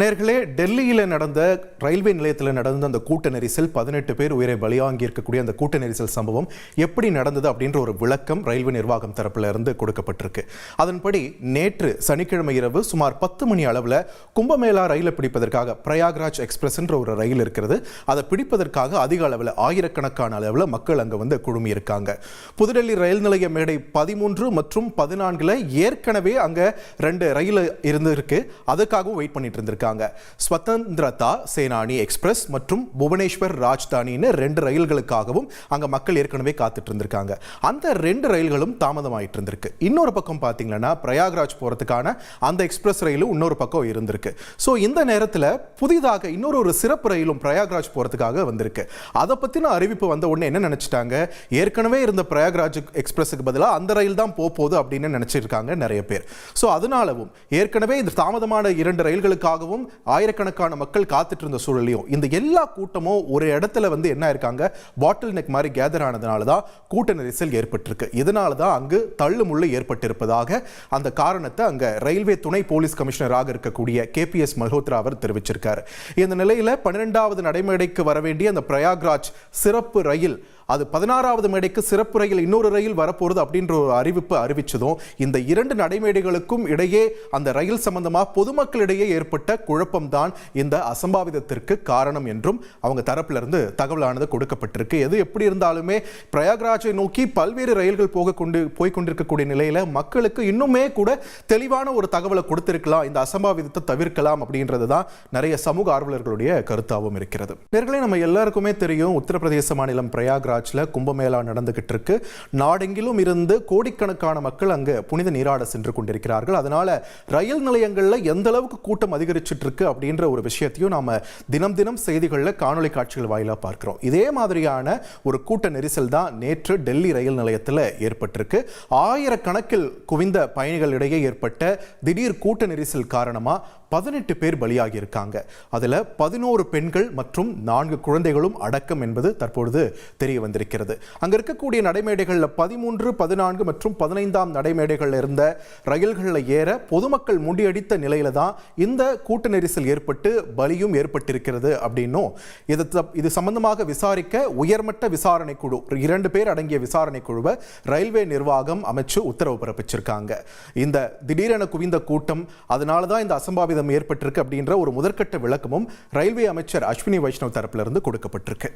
நேர்களே டெல்லியில் நடந்த ரயில்வே நிலையத்தில் நடந்த அந்த கூட்ட நெரிசல் பதினெட்டு பேர் உயிரை பலியாங்கி இருக்கக்கூடிய அந்த கூட்ட நெரிசல் சம்பவம் எப்படி நடந்தது அப்படின்ற ஒரு விளக்கம் ரயில்வே நிர்வாகம் தரப்பில் இருந்து கொடுக்கப்பட்டிருக்கு. அதன்படி நேற்று சனிக்கிழமை இரவு சுமார் பத்து மணி அளவில் கும்பமேளா ரயிலை பிடிப்பதற்காக பிரயாக்ராஜ் எக்ஸ்பிரஸ்ன்ற ஒரு ரயில் இருக்கிறது. அதை பிடிப்பதற்காக அதிக அளவில் ஆயிரக்கணக்கான அளவில் மக்கள் அங்கே வந்து குழுமி இருக்காங்க புதுடெல்லி ரயில் நிலைய மேடை பதிமூன்று மற்றும் பதினான்கில் ஏற்கனவே அங்கே ரெண்டு ரயில் இருந்திருக்கு. அதுக்காகவும் வெயிட் பண்ணிட்டு இருந்திருக்காங்க ஸ்வதந்திரதா சேனானி எக்ஸ்பிரஸ் மற்றும் புவனேஸ்வர் ராஜ்தானின்னு ரெண்டு ரயில்களுக்காகவும் அங்க மக்கள் ஏற்கனவே காத்துட்டு இருந்திருக்காங்க. அந்த ரெண்டு ரயில்களும் தாமதமாயிட்டு இருந்திருக்கு. இன்னொரு பக்கம் பார்த்தீங்கன்னா பிரயாக்ராஜ் போறதுக்கான அந்த எக்ஸ்பிரஸ் ரயிலும் இன்னொரு பக்கம் இருந்திருக்கு. ஸோ இந்த நேரத்தில் புதிதாக இன்னொரு ஒரு சிறப்பு ரயிலும் பிரயாக்ராஜ் போறதுக்காக வந்திருக்கு. அதை பத்தின அறிவிப்பு வந்த உடனே என்ன நினைச்சிட்டாங்க? ஏற்கனவே இருந்த பிரயாக்ராஜ் எக்ஸ்பிரஸுக்கு பதிலாக அந்த ரயில் தான் போக போகுது அப்படின்னு நினைச்சிருக்காங்க நிறைய பேர். ஸோ அதனாலவும் ஏற்கனவே இந்த தாமதமான இரண்டு ரயில்களுக்காகவும் ஆயிரக்கணக்கான மக்கள் காத்துட்டு இருந்த சூழலையும் இந்த எல்லா கூட்டமும் ஒரு இடத்துல வந்து என்ன இருக்காங்க பாட்டில் நெக் மாதிரி கேதர் ஆனதுனால தான் கூட்ட நெரிசல் ஏற்பட்டிருக்கு. இதனால தான் அங்கு தள்ளுமுள்ளு ஏற்பட்டிருப்பதாக அந்த காரணத்தை அங்க ரயில்வே துணை போலீஸ் கமிஷனராக இருக்கக்கூடிய கேபிஎஸ் மல்ஹோத்ரா அவர் தெரிவிச்சிருக்காரு. இந்த நிலையில் பன்னிரெண்டாவது நடைமேடைக்கு வர வேண்டிய அந்த பிரயாக்ராஜ் சிறப்பு ரயில் அது பதினாறாவது மேடைக்கு சிறப்பு ரயில் இன்னொரு ரயில் வரப்போகிறது அப்படின்ற ஒரு அறிவிப்பு அறிவிச்சதும் இந்த இரண்டு நடைமேடைகளுக்கும் இடையே அந்த ரயில் சம்பந்தமாக பொதுமக்களிடையே ஏற்பட்ட குழப்பம்தான் இந்த அசம்பாவிதத்திற்கு காரணம் என்றும் அவங்க தரப்புல இருந்து தகவலானது கொடுக்கப்பட்டிருக்கு. எது எப்படி இருந்தாலுமே பிரயாக்ராஜை நோக்கி பல்வேறு ரயில்கள் போக கொண்டு போய் கொண்டிருக்கக்கூடிய நிலையில மக்களுக்கு இன்னுமே கூட தெளிவான ஒரு தகவலை கொடுத்திருக்கலாம் இந்த அசம்பாவிதத்தை தவிர்க்கலாம் அப்படின்றது தான் நிறைய சமூக ஆர்வலர்களுடைய கருத்தாகவும் இருக்கிறது. நேர்களே நம்ம எல்லாருக்குமே தெரியும் உத்தரப்பிரதேச மாநிலம் பிரயாக்ராஜில் கும்பமேளா நடந்துகிட்டு இருக்கு நாடெங்கிலும் இருந்து கோடிக்கணக்கான மக்கள் அங்கே புனித நீராட சென்று கொண்டிருக்கிறார்கள். அதனால ரயில் நிலையங்களில் எந்த அளவுக்கு கூட்டம் அதிகரிச்சுட்டு இருக்கு அப்படின்ற ஒரு விஷயத்தையும் நாம தினம் தினம் செய்திகளில் காணொலி காட்சிகள் வாயிலாக பார்க்கிறோம். இதே மாதிரியான ஒரு கூட்ட நெரிசல் தான் நேற்று டெல்லி ரயில் நிலையத்தில் ஏற்பட்டிருக்கு. ஆயிரக்கணக்கில் குவிந்த பயணிகளிடையே ஏற்பட்ட திடீர் கூட்ட நெரிசல் காரணமாக பதினெட்டு பேர் பலியாகி இருக்காங்க அதில் பதினோரு பெண்கள் மற்றும் நான்கு குழந்தைகளும் அடக்கம் என்பது தற்பொழுது தெரிய வந்திருக்கிறது. அங்க இருக்கக்கூடிய நடைமேடைகளில் பதிமூன்று பதினான்கு மற்றும் பதினைந்தாம் நடைமேடைகளில் இருந்த ரயில்களில் ஏற பொதுமக்கள் முண்டியடித்த நிலையில தான் இந்த கூட்ட நெரிசல் ஏற்பட்டு பலியும் ஏற்பட்டிருக்கிறது அப்படின்னும் இது இது சம்பந்தமாக விசாரிக்க உயர்மட்ட விசாரணை குழு இரண்டு பேர் அடங்கிய விசாரணை குழுவை ரயில்வே நிர்வாகம் அமைச்சு உத்தரவு பிறப்பிச்சிருக்காங்க. இந்த திடீரென குவிந்த கூட்டம் அதனால தான் இந்த அசம்பாவிதம் ஏற்பட்டிருக்கு அப்படின்ற ஒரு முதற்கட்ட விளக்கமும் ரயில்வே அமைச்சர் அஸ்வினி வைஷ்ணவ் தரப்பிலிருந்து கொடுக்கப்பட்டிருக்கு.